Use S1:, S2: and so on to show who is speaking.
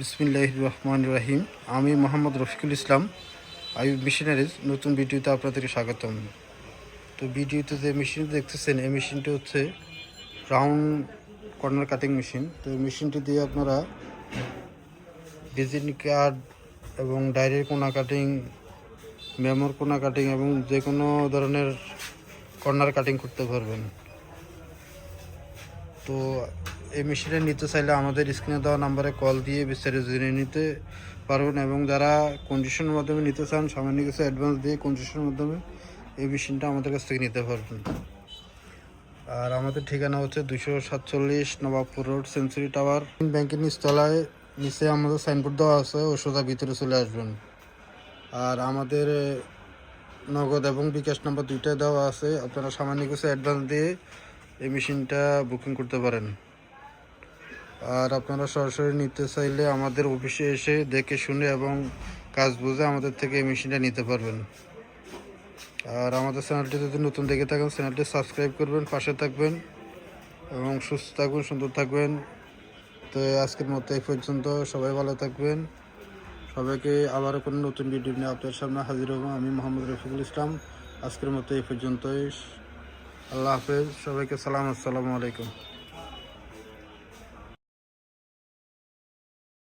S1: বিসমিল্লাহ রহমান রাহিম। আমি মোহাম্মদ রফিকুল ইসলাম আইব মেশিনারিজ। নতুন ভিডিওতে আপনাদেরকে স্বাগতম। তো ভিডিওতে যে মেশিন দেখতেছেন, এই মেশিনটি হচ্ছে রাউন্ড কর্নার কাটিং মেশিন। তো এই মেশিনটি দিয়ে আপনারা ভিজিটিং কার্ড এবং ডায়েরির কোনা কাটিং, মেমোর কোনা কাটিং এবং যে কোনো ধরনের কর্নার কাটিং করতে পারবেন। তো এই মেশিনটা নিতে চাইলে আমাদের স্ক্রিনে দেওয়া নাম্বারে কল দিয়ে বিস্তারিত জেনে নিতে পারবেন এবং যারা কন্ডিশনের মাধ্যমে নিতে চান, সামান্য কিছু অ্যাডভান্স দিয়ে কন্ডিশনের মাধ্যমে এই মেশিনটা আমাদের কাছ থেকে নিতে পারবেন। আর আমাদের ঠিকানা হচ্ছে দুশো সাতচল্লিশ নবাবপুর রোড সেঞ্চুরি টাওয়ার ব্যাংকের নিচতলায় নিচে আমাদের সাইনবোর্ড দেওয়া আছে ও সোজা ভিতরে চলে আসবেন। আর আমাদের নগদ এবং বিকাশ নাম্বার দুইটাই দেওয়া আছে, আপনারা সামান্য কিছু অ্যাডভান্স দিয়ে এই মেশিনটা বুকিং করতে পারেন। আর আপনারা সরাসরি নিতে চাইলে আমাদের অফিসে এসে দেখে শুনে এবং কাজ বুঝে আমাদের থেকে এই মেশিনটা নিতে পারবেন। আর আমাদের চ্যানেলটি যদি নতুন দেখে থাকেন, চ্যানেলটি সাবস্ক্রাইব করবেন, পাশে থাকবেন এবং সুস্থ থাকবেন, সুন্দর থাকবেন। তো আজকের মতো এই পর্যন্ত। সবাই ভালো থাকবেন। সবাইকে আবারও কোনো নতুন ভিডিও নিয়ে আপনার সামনে হাজির হব। আমি মোহাম্মদ রফিকুল ইসলাম। আজকের মতো এই পর্যন্তই। আল্লাহ হাফেজ। সবাইকে সালাম। আসসালামু আলাইকুম।